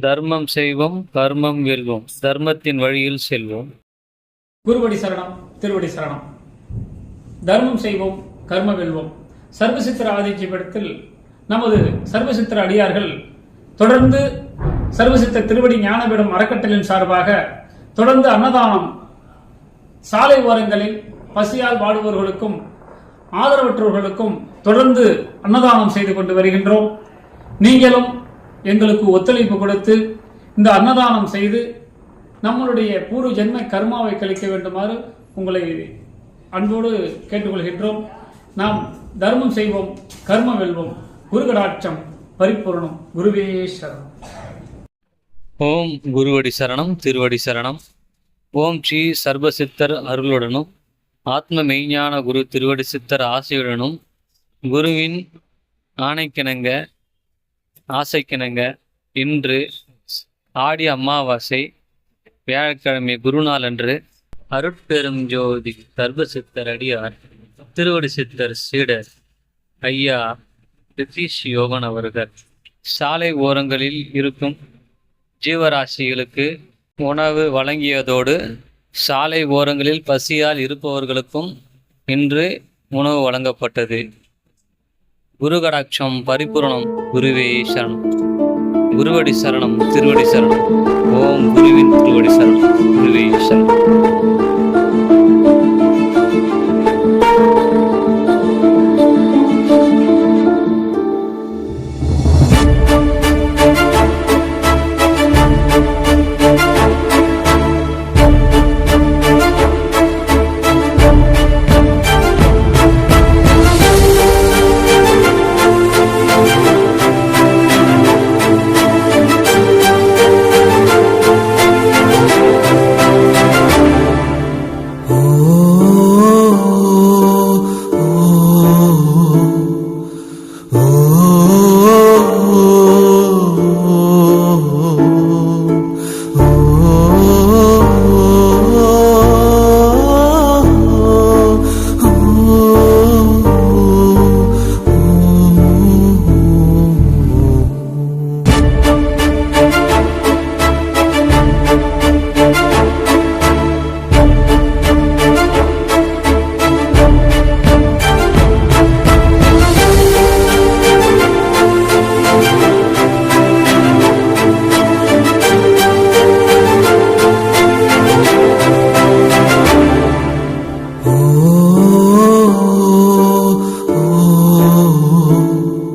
தர்மம் செய்வோம் கர்மம் வெல்வோம் தர்மத்தின் வழியில் செல்வோம். குருவடி சரணம் திருவடி சரணம். தர்மம் செய்வோம் கர்ம வெல்வோம். சர்வசித்திர ஆதித்யபடத்தில் நமது சர்வசித்திர அடியார்கள் தொடர்ந்து சர்வசித்த திருவடி ஞானபீடம் அறக்கட்டளின் சார்பாக தொடர்ந்து அன்னதானம் சாலை ஓரங்களில் பசியால் வாடுபவர்களுக்கும் ஆதரவற்றவர்களுக்கும் தொடர்ந்து அன்னதானம் செய்து கொண்டு வருகின்றோம். நீங்களும் எங்களுக்கு ஒத்துழைப்பு கொடுத்து இந்த அன்னதானம் செய்து நம்மளுடைய பூர்வ ஜென்ம கர்மாவை கழிக்க வேண்டுமாறு உங்களை அன்போடு கேட்டுக்கொள்கின்றோம். நாம் தர்மம் செய்வோம் கர்ம வெல்வோம். குருகடாட்சம் பரிபூரணம். குருவே சரணம். ஓம் குருவடி சரணம் திருவடி சரணம். ஓம் ஸ்ரீ சர்வசித்தர் அருளுடனும் ஆத்ம மெய்ஞான குரு திருவடி சித்தர் ஆசையுடனும் குருவின் ஆணைக்கிணங்க ஆசைக்கிணங்க. இன்று ஆடி அமாவாசை வியாழக்கிழமை குருநாள் அன்று அருட்பெரும் ஜோதி சர்வசித்தர் அடியார் திருவடி சித்தர் சீடர் ஐயா ரிதீஷ் யோகன் அவர்கள். சாலை ஓரங்களில் இருக்கும் ஜீவராசிகளுக்கு உணவு வழங்கியதோடு சாலை ஓரங்களில் பசியால் இருப்பவர்களுக்கும் இன்று உணவு வழங்கப்பட்டது. குரு கடாட்சம் பரிபூரணம் குருவே சரணம். குருவடி சரணம் திருவடி சரணம். ஓம் குருவின் திருவடி சரணம். குருவே சரணம்.